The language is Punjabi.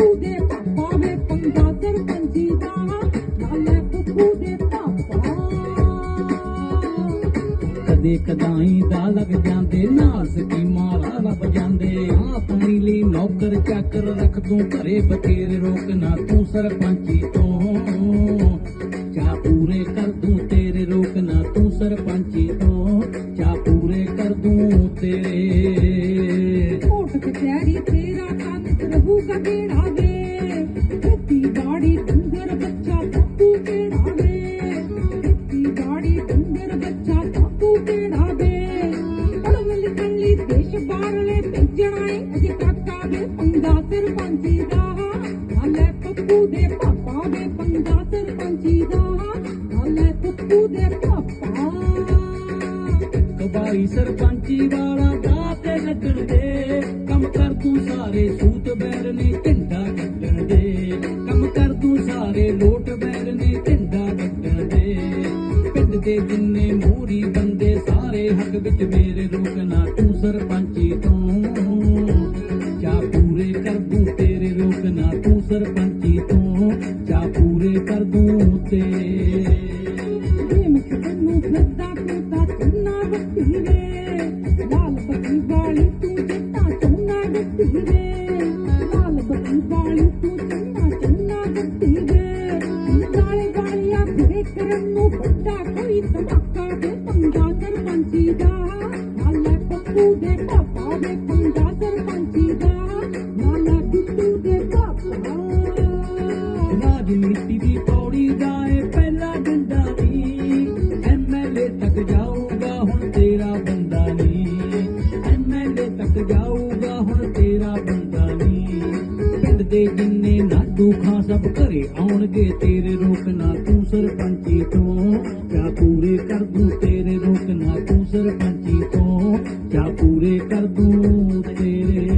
ਪੁੱਪੂ ਕਦਾਈ ਦਾ ਲੱਗ ਜਾਂਦੇ ਨਾਲ ਸਕੀਮਾਂ ਲੱਭ ਜਾਂਦੇ। ਆ ਪਾਣੀ ਲਈ ਨੌਕਰ ਚੱਕਰ ਰੱਖ ਤੂੰ, ਘਰੇ ਬਤੇਰੇ ਰੋਕ ਨਾ ਤੂੰ ਸਰਪੰਚੀ ਤੋਂ। ਚਾ ਪੂਰੇ ਕਰ ਦੂੰ, ਤੇਰੇ ਰੋਕ ਨਾ ਤੂੰ ਸਰਪੰਚੀ ਤੋਂ। ਚਾ ਪੂਰੇ ਕਰ ਦੂੰ ਤੇਰੇ। ਸਰਪੰਚੀ ਵਾਲਾ ਦਾ ਤੇ ਲੱਗਣ ਦੇ। ਤੂੰ ਸਾਰੇ ਸੂਤ ਬੈਰ ਨੇ ਝੰਡਾ ਕੱਢਣ ਦੇ। ਕੰਮ ਕਰ ਤੂੰ ਸਾਰੇ ਲੋਟ ਬੈਰ ਨੇ ਝੰਡਾ ਕੱਢਣ ਦੇ। ਪਿੰਡ ਦੇ ਜਿੰਨੇ ਮੂਰੀ ਬੰਦੇ ਸਾਰੇ ਹੱਕ ਵਿੱਚ ਮੇਰੇ ਰੋਕਣਾ ਤੂੰ ਸਰਪੰਚੀ ਤੋਂ। ਚਾ ਪੂਰੇ ਕਰ ਦੂੰ ਤੇਰੇ ਰੋਕਣਾ ਤੂੰ ਸਰਪੰਚੀ ਤੋਂ। ਚਾ ਪੂਰੇ ਕਰ ਦੂੰ ਤੇਰੇ ਪ੍ਰੇਮ ਖਤਨੂੰ ਫਿਰਦਾ ਤੂੰ ਤਾਂ ਜਾਊਗਾ ਹੁਣ ਤੇਰਾ ਬੰਦਾ ਨੀ ਐਮਐਲਏ ਤੱਕ ਜਾਊਗਾ ਹੁਣ ਨਾਡੂ ਸਭ ਘਰੇ ਆਉਣਗੇ, ਤੇਰੇ ਰੋਕਣਾ ਤੂੰ ਸਰਪੰਚੀ ਤੋਂ। ਕਿਆ ਪੂਰੇ ਕਰ ਦੂੰ ਤੇਰੇ ਰੋਕਣਾ ਤੂੰ ਸਰਪੰਚੀ ਤੋਂ। ਕਿਆ ਪੂਰੇ ਕਰ ਦੂੰ ਤੇਰੇ